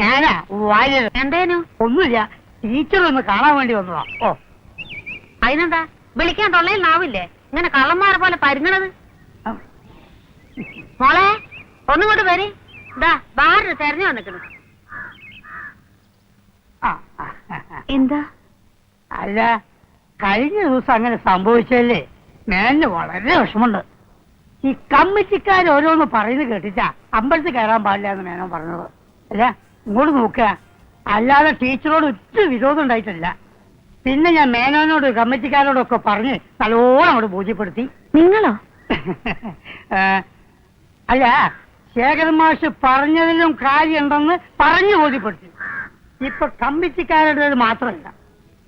ഞാനാ? വാര്യർ. എന്തേനു? ഒന്നുമില്ല. ടീച്ചർ ഒന്ന് കാണാൻ വേണ്ടി വന്നതാ. ഓ. അതിനെന്താ? വിളിക്കാൻ തൊള്ളയിൽ നാവില്ലേ? ഇങ്ങനെ കള്ളന്മാരെ പോലെ പരുങ്ങണത്? മോളെ ഒന്നുകൊണ്ട് വരി. ഇതാ ബാറിന് തെരഞ്ഞു വന്നിക്കണ്. എന്താ? അല്ല കഴിഞ്ഞ ദിവസം അങ്ങനെ സംഭവിച്ചല്ലേ മേലിന് വളരെ വിഷമുണ്ട് ഈ കമ്മിറ്റിക്കാർ ഓരോന്ന് പറയുന്നത് കേട്ടിച്ചാ അമ്പലത്തിൽ കയറാൻ പാടില്ല എന്ന് മേനോ പറഞ്ഞത്. അല്ല ഇങ്ങോട്ട് നോക്കുക അല്ലാതെ ടീച്ചറോട് ഒറ്റ വിരോധം ഉണ്ടായിട്ടില്ല. പിന്നെ ഞാൻ മേനോനോട് കമ്മിറ്റിക്കാരോടൊക്കെ പറഞ്ഞ് നല്ലോണം അങ്ങോട്ട് ബോധ്യപ്പെടുത്തി. നിങ്ങളോ? അല്ല ശേഖരൻ മാഷ് പറഞ്ഞതിലും കാര്യമുണ്ടെന്ന് പറഞ്ഞു ബോധ്യപ്പെടുത്തി. ഇപ്പൊ കമ്മിറ്റിക്കാരുടേത് മാത്രമല്ല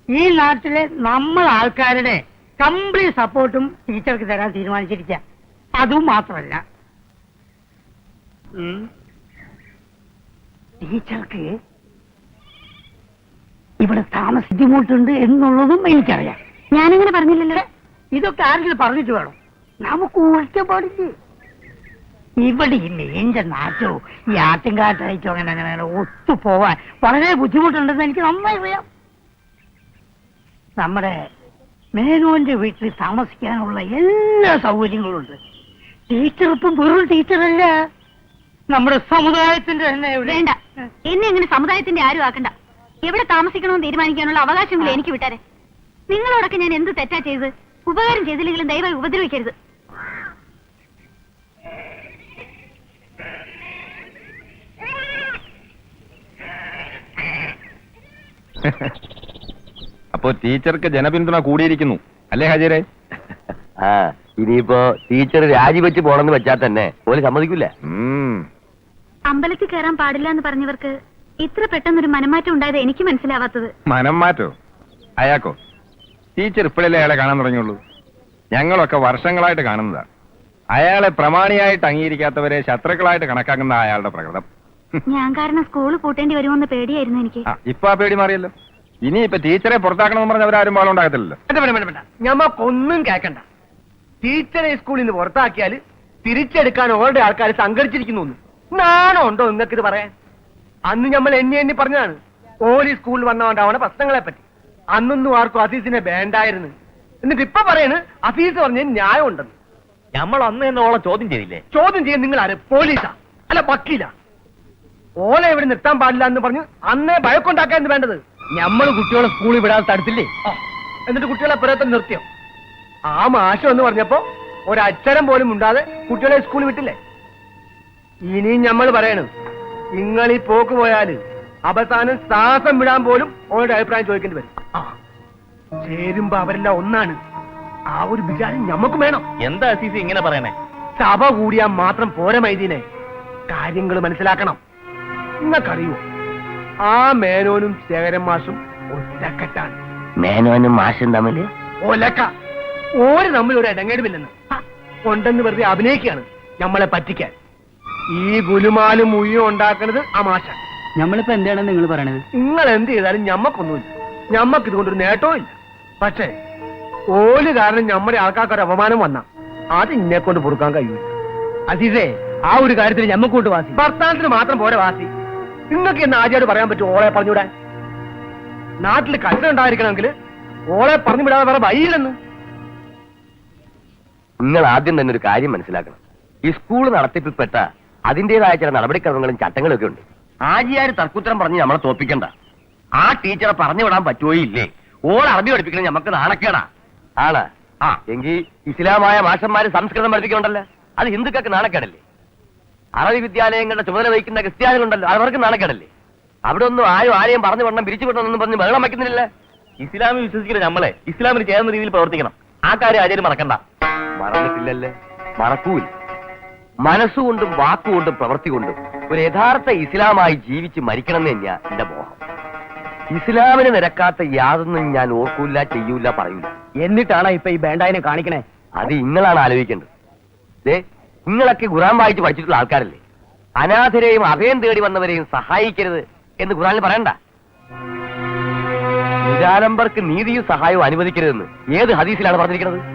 ഈ നാട്ടിലെ നമ്മൾ ആൾക്കാരുടെ കംപ്ലീറ്റ് സപ്പോർട്ടും ടീച്ചർക്ക് തരാൻ തീരുമാനിച്ചിരിക്കുക അതും മാത്രമല്ല. ഉം. ടീച്ചർക്ക് ഇവിടെ താമസ ബുദ്ധിമുട്ടുണ്ട് എന്നുള്ളതും എനിക്കറിയാം. ഞാനിങ്ങനെ പറഞ്ഞില്ലല്ലോ. ഇതൊക്കെ ആരെങ്കിലും പറഞ്ഞിട്ട് വേണം? നമുക്ക് ഊഴിക്കാൻ പാടില്ല? ഇവിടെ ഈ മേഞ്ച നാറ്റോ ഈ ആട്ടിൻകാട്ടയച്ചോ അങ്ങനെ അങ്ങനെ അങ്ങനെ ഒത്തു പോവാൻ വളരെ ബുദ്ധിമുട്ടുണ്ടെന്ന് എനിക്ക് നന്നായി അറിയാം. നമ്മുടെ മേനോന്റെ വീട്ടിൽ താമസിക്കാനുള്ള എല്ലാ സൗകര്യങ്ങളും ഉണ്ട് ടീച്ചർ ഇപ്പം വെറും ടീച്ചറല്ല. നമ്മുടെ സമുദായത്തിന്റെ തന്നെ വേണ്ട. എന്നെ അങ്ങനെ സമുദായത്തിന്റെ ആരും ആക്കണ്ട. എവിടെ താമസിക്കണമെന്ന് തീരുമാനിക്കാനുള്ള അവകാശമില്ല എനിക്ക് വിട്ടാരെ. നിങ്ങളോടൊക്കെ ഞാൻ എന്ത് തെറ്റാ ചെയ്ത്? ഉപകാരം ചെയ്തില്ലെങ്കിലും ദയവായി ഉപദ്രവിക്കരുത്. അപ്പോ ടീച്ചർക്ക് ജനപിന്തുണ കൂടിയിരിക്കുന്നു. അല്ലേ ഹാജിരെ ആ ഇനിയിപ്പോ ടീച്ചർ രാജിവെച്ച് പോണെന്ന് വെച്ചാൽ തന്നെ. പോലെ സമ്മതിക്കില്ല ഉം. അമ്പലത്തിൽ കയറാൻ പാടില്ല എന്ന് പറഞ്ഞവർക്ക് ഇത്ര പെട്ടെന്നൊരു മനമാറ്റം ഉണ്ടായത് എനിക്ക് മനസ്സിലാവാത്തത്. മനം മാറ്റോ അയാക്കോ? ടീച്ചർ ഇപ്പോഴല്ലേ അയാളെ കാണാൻ തുടങ്ങിയുള്ളൂ? ഞങ്ങളൊക്കെ വർഷങ്ങളായിട്ട് കാണുന്നതാ. അയാളെ പ്രമാണിയായിട്ട് അംഗീകരിക്കാത്തവരെ ശത്രുക്കളായിട്ട് കണക്കാക്കുന്ന അയാളുടെ പ്രകടനം ഞാൻ കാരണം സ്കൂൾ പൂട്ടേണ്ടി വരുമെന്ന് പേടിയായിരുന്നു എനിക്ക്. ആ ഇപ്പൊ ആ പേടി മാറിയല്ലോ. ഇനി ഇപ്പൊ ടീച്ചറെ പുറത്താക്കണമെന്ന് പറഞ്ഞ അവരാരും പാളം ഉണ്ടാകത്തില്ലല്ലോ. വേണ്ട വേണ്ട വേണ്ട വേണ്ട. ഞമ്മക്കൊന്നും കേക്കണ്ട ടീച്ചറെ ഈ സ്കൂളിൽ നിന്ന് പുറത്താക്കിയാൽ തിരിച്ചെടുക്കാൻ ഓൾറെഡി ആൾക്കാർ സംഘടിച്ചിരിക്കുന്നു എന്ന്. നാണോ ഉണ്ടോ നിങ്ങൾക്ക് ഇത് പറയാൻ? അന്ന് നമ്മൾ എണ്ണി എണ്ണി പറഞ്ഞാണ് ഓലി സ്കൂളിൽ വന്നവണ്ടാവണ പ്രശ്നങ്ങളെ പറ്റി. അന്നൊന്നും ആർക്കും അസീസിനെ വേണ്ടായിരുന്നു. എന്നിട്ട് ഇപ്പൊ പറയണ് അസീസ് പറഞ്ഞ ന്യായം ഉണ്ടെന്ന് നമ്മൾ അന്ന് എന്നോളം ചോദ്യം ചെയ്തില്ലേ? ചോദ്യം ചെയ്യാൻ നിങ്ങൾ ആര്? പോലീസാ? അല്ല വക്കീലാ? ഓലെ ഇവിടെ നിർത്താൻ പാടില്ല എന്ന് പറഞ്ഞ് അന്നേ ഭയക്കൊണ്ടാക്കാൻ വേണ്ടത്? നമ്മൾ കുട്ടികളെ സ്കൂളിൽ വിടാതെ തടുത്തില്ലേ എന്നിട്ട് കുട്ടികളെ പുരത്തെ നിർത്തിയോ? ആ മാഷം എന്ന് പറഞ്ഞപ്പോ ഒരക്ഷരം പോലും ഉണ്ടാതെ കുട്ടികളെ സ്കൂളിൽ വിട്ടില്ലേ? ഇനിയും നമ്മൾ പറയണം. നിങ്ങൾ ഈ പോക്ക് പോയാൽ അവസാനം ശ്വാസം വിടാൻ പോലും ഓരുടെ അഭിപ്രായം ചോദിക്കേണ്ടി വരും. ആ, ചേരുമ്പോ അവരെല്ലാം ഒന്നാണ്. ആ ഒരു വിചാരം ഞമ്മക്കും വേണം. എന്താ അസീസി ഇങ്ങനെ പറയണേ? സഭ കൂടിയാൽ മാത്രം പോര മൈദീനെ. കാര്യങ്ങൾ മനസ്സിലാക്കണം. നിങ്ങൾക്കറിയോ ആ മേനോനും ശേഖരൻ മാഷും ഒറ്റക്കെട്ടാണ്. മേനോനും മാഷും തമ്മിൽ ഒലക്ക. ഓര് തമ്മിൽ ഒരു ഇടങ്ങേടുമില്ലെന്ന്. കൊണ്ടെന്ന് ഉണ്ടെന്ന് വെറുതെ അഭിനയിക്കുകയാണ് നമ്മളെ പറ്റിക്കാൻ. ഈ ഗുലുമാലും മുയ്യും ഉണ്ടാക്കുന്നത് ആ മാഷ. നമ്മളിപ്പോ എന്താണ് നിങ്ങൾ പറയണത്? നിങ്ങൾ എന്ത് ചെയ്താലും ഞമ്മക്കൊന്നുമില്ല. ഞമ്മക്ക് ഇതുകൊണ്ടൊരു നേട്ടവും ഇല്ല. പക്ഷേ ഓൽ കാരണം നമ്മുടെ ആൾക്കാർക്ക് ഒരു അപമാനം വന്ന അത് ഇന്നെ കൊണ്ട് പൊറുക്കാൻ കഴിയൂല. അസീസേ ആ ഒരു കാര്യത്തിൽ ഞമ്മക്കൂട്ട് വാസി. ഭർത്താനത്തിന് മാത്രം പോരെ വാസി. നിങ്ങൾക്ക് എന്ന് ആചാരോട് പറയാൻ പറ്റും ഓളെ പറഞ്ഞുവിടാൻ. നാട്ടിൽ കഷ്ടം ഉണ്ടായിരിക്കണമെങ്കിൽ ഓളെ പറഞ്ഞു വിടാതെ വേറെ വഴിയില്ലെന്ന്. നിങ്ങൾ ആദ്യം തന്നെ ഒരു കാര്യം മനസ്സിലാക്കണം. ഈ സ്കൂൾ നടത്തിപ്പിൽപ്പെട്ട അതിന്റേതായ ചില നടപടിക്രമങ്ങളും ചട്ടങ്ങളും ഒക്കെ ഉണ്ട്. ആജിയാര് തർക്കുത്തരം പറഞ്ഞ് നമ്മളെ തോപ്പിക്കണ്ട ആ ടീച്ചറെ പറഞ്ഞു വിടാൻ പറ്റുമോ ഇല്ലേ? ഓൾ അറബി പഠിപ്പിക്കണം നമുക്ക് നാണക്കേടാ. ആണ് ആ. എങ്കിൽ ഇസ്ലാമായ മാഷന്മാര് സംസ്കൃതം പഠിപ്പിക്കുന്നുണ്ടല്ലോ അത് ഹിന്ദുക്കൾക്ക് നാണക്കേടല്ലേ? അറബി വിദ്യാലയങ്ങളുടെ ചുമതല വഹിക്കുന്ന ക്രിസ്ത്യാനികളുണ്ടല്ലോ അവർക്ക് നാണക്കേടല്ലേ? അവിടെ ഒന്നും ആരും ആരെയും പറഞ്ഞു വിടണം പിരിച്ചു വിടണമെന്നും പറഞ്ഞ് ബഹളം വയ്ക്കുന്നില്ല ഇസ്ലാമിൽ വിശ്വസിക്കുന്ന നമ്മളെ. ഇസ്ലാമിന് ചേർന്ന രീതിയിൽ പ്രവർത്തിക്കണം. ആ കാര്യം ആചാര്യം മറക്കണ്ട. മറന്നിട്ടില്ലല്ലേ? മറക്കൂല മനസ്സുകൊണ്ടും വാക്കുകൊണ്ടും പ്രവൃത്തി കൊണ്ടും ഒരു യഥാർത്ഥ ഇസ്ലാമായി ജീവിച്ച് മരിക്കണം എന്ന് തന്നെയാ എന്റെ മോഹം. ഇസ്ലാമിന് നിരക്കാത്ത യാതൊന്നും ഞാൻ ഓർക്കൂല ചെയ്യൂല പറയൂല. എന്നിട്ടാണ് ഇപ്പൊ ഈ ബേണ്ടായിനെ കാണിക്കണേ? അത് നിങ്ങളാണ് ആലോചിക്കേണ്ടത്. ദേ നിങ്ങളൊക്കെ ഖുറാൻ വായിച്ച് പഠിച്ചിട്ടുള്ള ആൾക്കാരല്ലേ? അനാഥരെയും അഭയം തേടി വന്നവരെയും സഹായിക്കരുത് എന്ന് ഖുറാനിൽ പറയണ്ട. നിരാലംബർക്ക് നീതിയും സഹായവും അനുവദിക്കരുതെന്ന് ഏത് ഹദീസിലാണ് പറഞ്ഞിരിക്കുന്നത്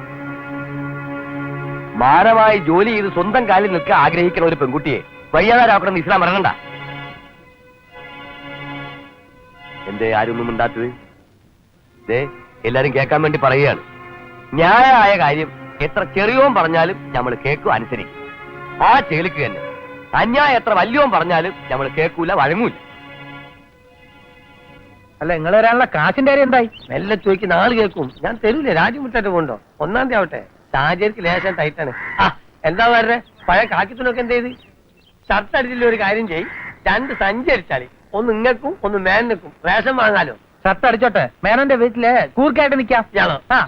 മാനമായി ജോലി ചെയ്ത് സ്വന്തം കാലിൽ നിൽക്കാൻ ആഗ്രഹിക്കുന്ന ഒരു പെൺകുട്ടിയെ വയ്യാതാരാക്കണം ഇസ്ലാം പറയണ്ട എന്തേ ആരൊന്നും ഉണ്ടാത്തത് ദേ എല്ലാരും കേൾക്കാൻ വേണ്ടി പറയുകയാണ്. ന്യായമായ കാര്യം എത്ര ചെറിയോൻ പറഞ്ഞാലും നമ്മൾ കേൾക്കും അനുസരിക്കും. ആ ചേലിക്ക് തന്നെ. അന്യായം എത്ര വലിയോൻ പറഞ്ഞാലും നമ്മൾ കേൾക്കൂല വഴങ്ങൂല. അല്ല നിങ്ങൾ വരാനുള്ള കാശിന്റെ കാര്യം എന്തായി? മെല്ലെ ചോദിക്കുന്ന ആൾ കേൾക്കും. ഞാൻ തരൂലേ? രാജ്യം വിട്ടിട്ട് പോണ്ടോ ഒന്നാം തീയതി ആവട്ടെ. സാഹചര്യത്തിൽ ലേശം ടൈറ്റാണ് ആ എന്താ വരണേ പഴയ കാക്കിത്തുണൊക്കെ എന്ത് ചെയ്ത്? ഷർട്ട് അടിച്ചില്ല ഒരു കാര്യം ചെയ് രണ്ട് സഞ്ചരിച്ചാളി ഒന്ന് ഇങ്ങക്കും ഒന്ന് മേനക്കും റേഷൻ വാങ്ങാലോ? ഷർട്ട് അടിച്ചോട്ടെ. മേനന്റെ വീട്ടിൽ കൂർക്കായിട്ട് നിക്കാം. ഞാനോ ആ.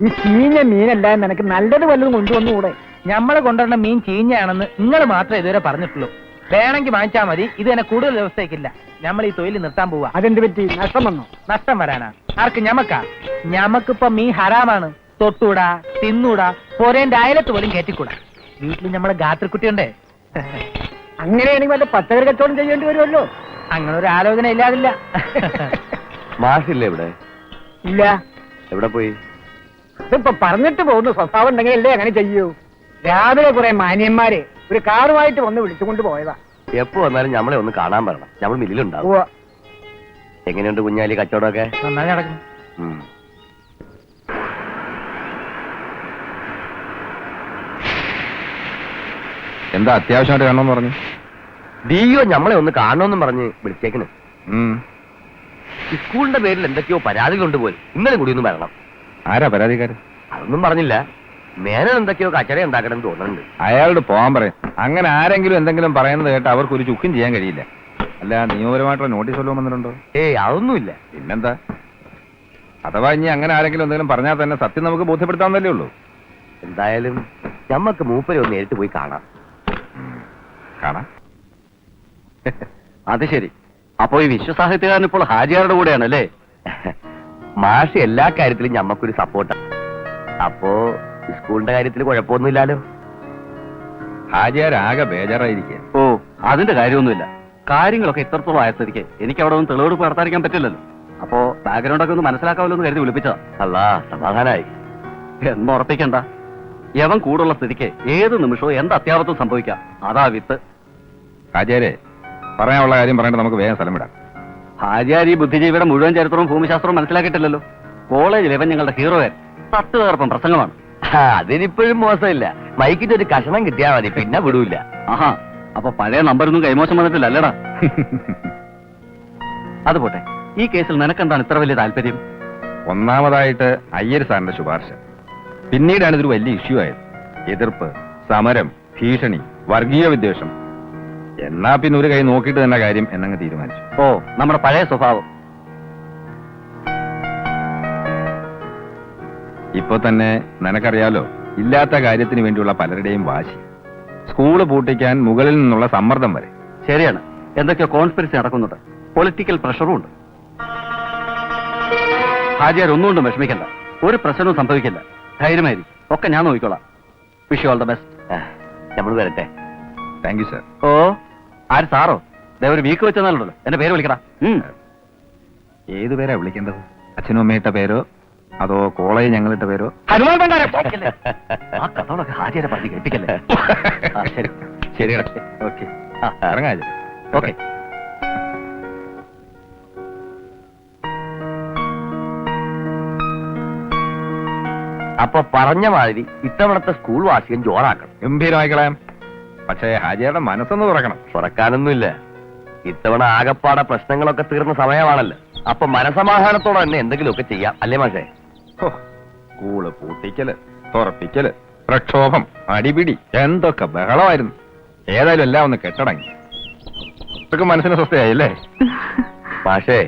ഈ ചീഞ്ഞ മീനല്ല നിനക്ക് നല്ലത് വല്ലതും കൊണ്ടുവന്നുകൂടെ ഞമ്മളെ കൊണ്ടുവരുന്ന മീൻ ചീഞ്ഞയാണെന്ന് നിങ്ങൾ മാത്രമേ ഇതുവരെ പറഞ്ഞിട്ടുള്ളൂ. വേണമെങ്കിൽ വാങ്ങിച്ചാൽ മതി. ഇത് തന്നെ കൂടുതൽ ദിവസത്തേക്കില്ല. നമ്മൾ ഈ തൊഴിൽ നിർത്താൻ പോവാ. അതെന്ത് പറ്റി? നഷ്ടം വന്നു? നഷ്ടം വരാനാ. ആർക്ക് ഞമക്കാ ഞമക്കിപ്പോ മീൻ ഹറാമാണ്. തൊട്ടൂടാ തിന്നൂടാ പോരേന്റെ അയലത്ത് പോലും കയറ്റിക്കൂടാ വീട്ടിൽ നമ്മളെ ഗാത്രക്കുട്ടിയുണ്ടേ. അങ്ങനെയാണെങ്കിൽ വല്ല പച്ചക്കറി കച്ചവടം ചെയ്യേണ്ടി വരുമല്ലോ. അങ്ങനെ ഒരു ആലോചന ഇല്ലാതില്ല. മാഷില്ലേ ഇവിടെ? ഇല്ല. എവിടെ പോയി? ഇതിപ്പോ പറഞ്ഞിട്ട് പോകുന്ന സ്വഭാവം ഉണ്ടെങ്കിൽ അല്ലേ അങ്ങനെ ചെയ്യൂ? രാവിലെ കുറെ മാന്യന്മാര് ഒരു കാറുമായിട്ട് വന്ന് വിളിച്ചുകൊണ്ട് പോയതാ. എപ്പോ വന്നാലും നമ്മളെ ഒന്ന് കാണാൻ പറയണം. നമ്മൾ മില്ലിലുണ്ടാവും. ഉവ്വ. എങ്ങനെയുണ്ട് കുഞ്ഞാലി കച്ചവടമൊക്കെ? നന്നായി നടക്കുന്നു. ഉം. എന്താ അത്യാവശ്യമായിട്ട് കാണണമെന്ന് പറഞ്ഞു? ഡിയോ നമ്മളെ ഒന്ന് കാണണമെന്നും പറഞ്ഞ് വിളിച്ചേക്കണ്. ഉം. ഈ സ്കൂളിന്റെ പേരിൽ എന്തൊക്കെയോ പരാതികളുണ്ട് പോലും. ഇന്നലെ കൂടി ഒന്ന് വരണം. ആരാ പരാതിക്കാരൻ? അതൊന്നും പറഞ്ഞില്ല. മേനൻ എന്തൊക്കെയോ കച്ചറ ഉണ്ടാക്കണം തോന്നുന്നുണ്ട്. അയാളോട് പോകാൻ പറയും. അങ്ങനെ ആരെങ്കിലും എന്തെങ്കിലും പറയുന്നത് കേട്ട് അവർക്ക് ഒരു ചുക്കും ചെയ്യാൻ കഴിയില്ല. അല്ല നിയമപരമായിട്ടുള്ള നോട്ടീസ് വല്ലതും വന്നിട്ടുണ്ടോ? ഏയ് അതൊന്നുമില്ല. പിന്നെന്താ? അഥവാ ഇനി അങ്ങനെ ആരെങ്കിലും എന്തെങ്കിലും പറഞ്ഞാൽ തന്നെ സത്യം നമുക്ക് ബോധ്യപ്പെടുത്താവുന്നല്ലേ ഉള്ളൂ. എന്തായാലും നമ്മക്ക് മൂപ്പരെ ഒന്ന് നേരിട്ട് പോയി കാണാം. കാണാം. അത് ശരി. അപ്പോ ഈ വിശ്വസാഹിത്യകാരൻ ഇപ്പോൾ ഹാജിയാരുടെ കൂടെയാണല്ലേ? മാഷ് എല്ലാ കാര്യത്തിലും ഞമ്മക്കൊരു സപ്പോർട്ടാണ് അപ്പോ സ്കൂളിന്റെ കാര്യത്തിൽ കുഴപ്പമൊന്നുമില്ലല്ലോ. ഹാജിയാരാകെ ബേജാറായിരിക്കുക ഓ അതിന്റെ കാര്യമൊന്നുമില്ല. കാര്യങ്ങളൊക്കെ ഇത്രത്തോളം ആയത്തിരിക്കെ എനിക്ക് അവിടെ ഒന്ന് തെളിവെടുപ്പ് നടത്താതിരിക്കാൻ പറ്റില്ലല്ലോ. അപ്പോ ബാക്ക്ഗ്രൗണ്ട് ഒക്കെ ഒന്ന് മനസ്സിലാക്കാമല്ലോ എന്ന് കരുതി വിളിപ്പിച്ചതാ. അല്ല സമാധാനായി. എന്ന് ഉറപ്പിക്കണ്ട. യവൻ കൂടുള്ള സ്ഥിതിക്ക് ഏത് നിമിഷവും എന്ത് അത്യാപത്തും സംഭവിക്കാം. അതാ വിത്ത്. ഹാജിയാരെ പറയാനുള്ള കാര്യം പറഞ്ഞിട്ട് നമുക്ക് വേഗം സ്ഥലം വിടാം. ഹാജിയാർ ഈ ബുദ്ധിജീവിയുടെ മുഴുവൻ ചരിത്രവും ഭൂമിശാസ്ത്രവും മനസ്സിലാക്കിയിട്ടില്ലല്ലോ. കോളേജിൽ ഇവൻ ഞങ്ങളുടെ ഹീറോയൻ തട്ട് തകർപ്പം പ്രസംഗമാണ്. അതിനിപ്പോഴും മോശമില്ല. മൈക്കിന്റെ ഒരു കഷണം കിട്ടിയാ മതി പിന്നെ വിടൂല. ആഹാ അപ്പൊ പഴയ നമ്പറൊന്നും കൈമോശം വന്നിട്ടില്ല അല്ലടാ. അത് പോട്ടെ ഈ കേസിൽ നിനക്കെന്താണ് ഇത്ര വലിയ താല്പര്യം? ഒന്നാമതായിട്ട് അയ്യർ സാറിന്റെ ശുപാർശ. പിന്നീടാണ് ഇതൊരു വലിയ ഇഷ്യൂ ആയത്. എതിർപ്പ് സമരം ഭീഷണി വർഗീയ വിദ്വേഷം എന്നാ പിന്നെ ഒരു കൈ നോക്കിയിട്ട് തന്നെ കാര്യം എന്നങ്ങ് തീരുമാനിച്ചു. ഓ നമ്മുടെ പഴയ സ്വഭാവം. ഇപ്പൊ തന്നെ നിനക്കറിയാലോ ഇല്ലാത്ത കാര്യത്തിന് വേണ്ടിയുള്ള പലരുടെയും വാശി. സ്കൂൾ പൂട്ടിക്കാൻ മുകളിൽ നിന്നുള്ള സമ്മർദ്ദം വരെ. ശരിയാണ്. എന്തൊക്കെയോ കോൺസ്പിറസി നടക്കുന്നുണ്ട്. പൊളിറ്റിക്കൽ പ്രഷറും ഉണ്ട്. ഹാജിയാർ ഒന്നുകൊണ്ടും വിഷമിക്കണ്ട. ഒരു പ്രശ്നവും സംഭവിക്കില്ല. ധൈര്യമായിരിക്കും. ഒക്കെ ഞാൻ നോക്കിക്കോളാം. വിഷ് ഓൾ ദ ബെസ്റ്റ് നമ്മൾ വരട്ടെ. താങ്ക് യു സർ ഓ? ആര് സാറോ? ദേ ഒരു വീക്ക് വെച്ചെന്നാലുണ്ടല്ലോ എന്റെ പേര് വിളിക്കടാ. ഏത് പേരാ വിളിക്കേണ്ടത്? അച്ഛനും അമ്മയിട്ട പേരോ? അതോ കോളേജ് ഞങ്ങളിട്ട പേരോ? ഹനുമാൻ ഭണ്ഡാരം. ആ കഥകളൊക്കെ ഹാജിയാരെ പറഞ്ഞ് കേൾപ്പിക്കല്ലേ? ആ, ശരി. ശരിയടാ ഓക്കെ. ഇറങ്ങാ ഓക്കെ. അപ്പൊ പറഞ്ഞ മാതിരി ഇത്തവണത്തെ സ്കൂൾ വാർഷികം ജോറാക്കണം. ഗംഭീരമായി കളയാം. പക്ഷേ ഹാജിയുടെ മനസ്സൊന്ന് തുറക്കണം. തുറക്കാനൊന്നുമില്ല. ഇത്തവണ ആകപ്പാടെ പ്രശ്നങ്ങളൊക്കെ തീർന്ന സമയമാണല്ലോ. അപ്പൊ മനസമാധാനത്തോടെ തന്നെ എന്തെങ്കിലുമൊക്കെ ചെയ്യാം അല്ലേ മാഷേ കൂൾ പൂട്ടിക്കൽ തുറപ്പിക്കൽ പ്രക്ഷോഭം അടിപിടി എന്തൊക്കെ ബഹളമായിരുന്നു. ഏതായാലും എല്ലാം ഒന്ന് കെട്ടടങ്ങി. ഇതൊക്കെ മനസ്സിന് സ്വസ്ഥയായില്ലേ? മാഷേ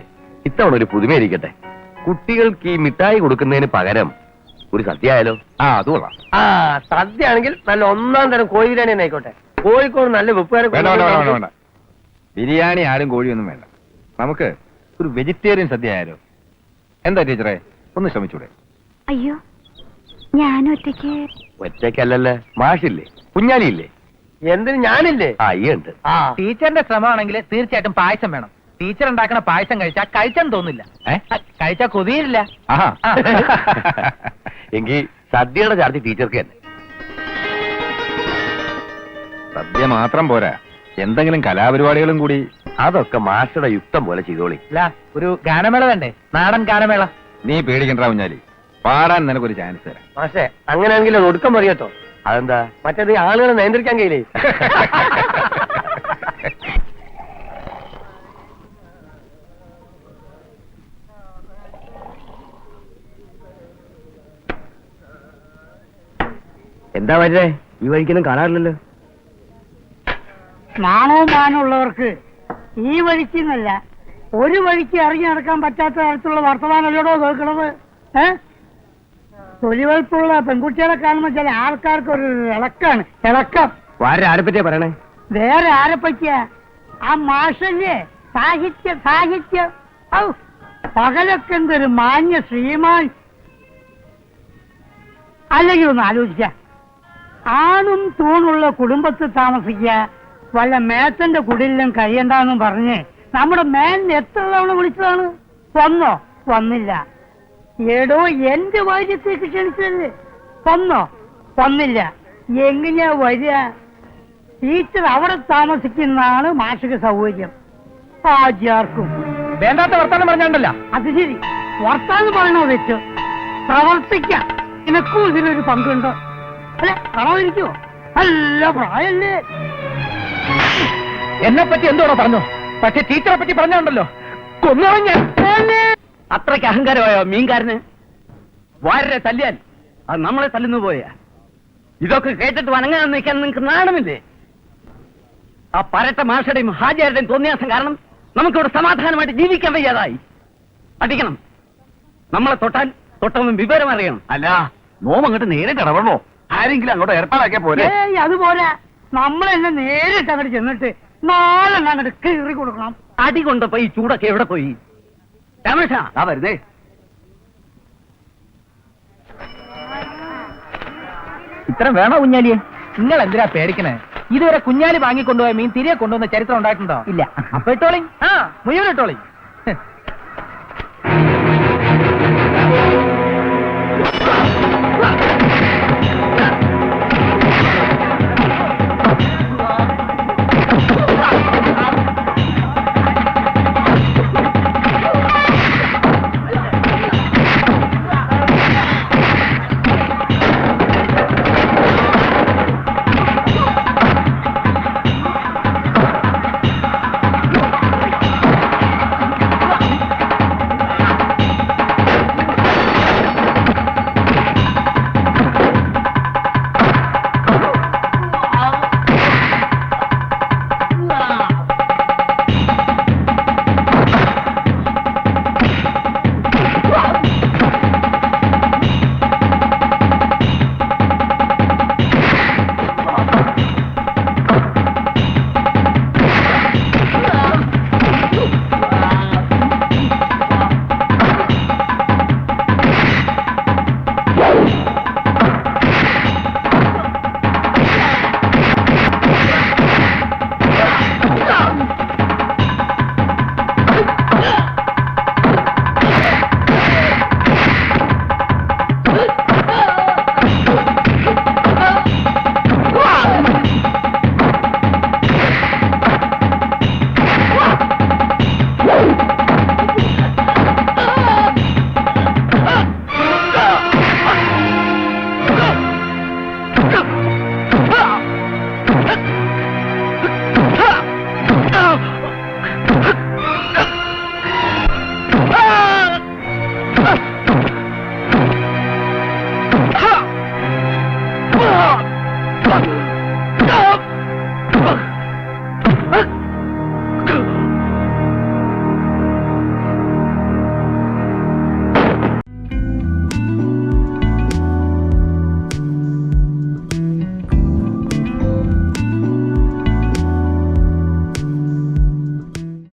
ഇത്തവണ ഒരു പുതുമയായിരിക്കട്ടെ കുട്ടികൾക്ക് ഈ മിഠായി കൊടുക്കുന്നതിന് പകരം ഒരു സദ്യ ആയാലോ? ആ അതുകൊള്ളാം ആ സദ്യ ആണെങ്കിൽ നല്ല ഒന്നാം തരം കോഴി ബിരിയാണി തന്നെ ആയിക്കോട്ടെ. കോഴിക്കോട് നല്ല വെപ്പുകാരെ വേണ്ട വേണ്ട വേണ്ട വേണ്ട. ബിരിയാണി ആരും കോഴിയൊന്നും വേണ്ട. നമുക്ക് ഒരു വെജിറ്റേറിയൻ സദ്യ ആയാലോ? എന്താ ടീച്ചറെ? ഒന്ന് ശ്രമിച്ചൂടെ? അയ്യോ ഞാൻ ഒറ്റയ്ക്ക് ഒറ്റയ്ക്കല്ലല്ലേ? മാഷില്ലേ? കുഞ്ഞാലിയില്ലേ? എന്തിന് ഞാനില്ലേ? ആ ഈ ഉണ്ട്. ആ. ടീച്ചറിന്റെ ശ്രമമാണെങ്കിൽ തീർച്ചയായിട്ടും പായസം വേണം. ടീച്ചർ ഉണ്ടാക്കുന്ന പായസം കഴിച്ചാ കഴിച്ചെന്ന് തോന്നില്ല. ഏ? കഴിച്ചാൽ കൊതിയില്ല. ആഹാ. ആ. എങ്കിൽ സദ്യയുടെ ചാർജ് ടീച്ചർക്ക് തന്നെ. സദ്യ മാത്രം പോരാ. എന്തെങ്കിലും കലാപരിപാടികളും കൂടി. അതൊക്കെ മാസ്റ്ററുടെ യുക്തം പോലെ ചെയ്തോളി. അല്ല ഒരു ഗാനമേള വേണ്ടേ? നാടൻ ഗാനമേള. നീ പേടിക്കണ്ടാ കുഞ്ഞാലി. പാടാൻ നിനക്കൊരു ചാൻസ് തരാം. മാഷേ അങ്ങനെയാണെങ്കിൽ ഒടുക്കം പറയട്ടോ അതെന്താ? മറ്റേത് ആളുകളെ നിയന്ത്രിക്കാൻ കഴിയില്ലേ? എന്താ വരുന്നേ ഈ വഴിക്കൊന്നും കാണാറില്ലല്ലോ. നാണവും മാനവും ഉള്ളവർക്ക് ഈ വഴിക്ക് എന്നല്ല ഒരു വഴിക്ക് ഇറങ്ങി നടക്കാൻ പറ്റാത്ത തരത്തിലുള്ള വർത്തമാനമല്ലോടോ കേൾക്കണത്? ഏ? തൊലിവൽപ്പുള്ള പെൺകുട്ടികളെ കാണുമ്പോൾ ചില ആൾക്കാർക്ക് ഒരു ഇളക്കാണ്. ഇളക്കം. ആരെ പറ്റിയാ പറയണേ? വേറെ ആരെ പറ്റിയാ? ആ മാഷല്ലേ? സാഹിത്യ സാഹിത്യം. ഔ പകലൊക്കെ എന്തൊരു മാന്യ ശ്രീമാൻ. അല്ലെങ്കിൽ ഒന്ന് ആലോചിക്ക. ആണും തൂണുള്ള കുടുംബത്തിൽ താമസിക്കുക വല്ല മേത്തന്റെ കുടിലും കഴിയണ്ടെന്നും പറഞ്ഞ് നമ്മുടെ മേലിന് എത്ര തവണ വിളിച്ചതാണ്? വന്നോ? വന്നില്ല. ഏടോ എന്റെ വാര്യത്തേക്ക് ക്ഷണിച്ചല്ലേ വന്നോ? വന്നില്ല. എങ്ങനെയാ വരിക? ടീച്ചർ അവിടെ താമസിക്കുന്നതാണ് മാഷിക സൗകര്യം. ആചാർക്കും വേണ്ടാത്ത വർത്താനം പറഞ്ഞോണ്ടല്ലോ. അത് ശരി. വർത്താനം പറയണോ വെച്ച് പ്രവർത്തിക്കാം. എനക്കും ഇതിലൊരു പങ്കുണ്ടോ. അല്ലെ കാണാതിരിക്കുമോ അല്ല പ്രായല്ലേ? എന്നെ പറ്റി എന്തോടോ പറഞ്ഞു? പക്ഷെ ടീച്ചറെ പറ്റി പറഞ്ഞുണ്ടല്ലോ. കൊന്നോ ഞാൻ. അത്രയ്ക്ക് അഹങ്കാരമായോ മീൻകാരന്? വാരരെ തല്ലിയാൽ അത് നമ്മളെ തല്ലുന്നു പോയാ. ഇതൊക്കെ കേട്ടിട്ട് വണങ്ങാൻ നിൽക്കാൻ നിങ്ങൾക്ക് നാണമില്ലേ? ആ പരട്ട മാഷയുടെയും ഹാജിയാരുടെയും തോന്നിയാസം കാരണം നമുക്കിവിടെ സമാധാനമായിട്ട് ജീവിക്കാൻ വയ്യാതായി. അടിക്കണം നമ്മളെ തൊട്ടാൽ തൊട്ടൊന്നും വിവരം അറിയണം. അല്ല നോം അങ്ങോട്ട് നേരിട്ട് ഇടപെടണോ? ആരെങ്കിലും അങ്ങോട്ട് ഏർപ്പാടാക്കിയ പോലെ അതുപോലെ നമ്മളെന്നെ നേരിട്ട് അങ്ങോട്ട് ചെന്നിട്ട് നാലെണ്ണം അങ്ങോട്ട് കീറി കൊടുക്കണം. അടി കൊണ്ടപ്പോ ഈ ചൂടൊക്കെ എവിടെ പോയി? രമേശ ആ വരുന്നേ. ഇത്ര വേണോ കുഞ്ഞാലിയെ? നിങ്ങൾ എന്തിനാ പേടിക്കണേ? ഇതുവരെ കുഞ്ഞാലി വാങ്ങിക്കൊണ്ടുപോയ മീൻ തിരികെ കൊണ്ടുവന്ന ചരിത്രം ഉണ്ടായിട്ടുണ്ടോ? ഇല്ല. അപ്പൊ ഇട്ടോളി. ആ. മുഴുവൻ ഇട്ടോളി.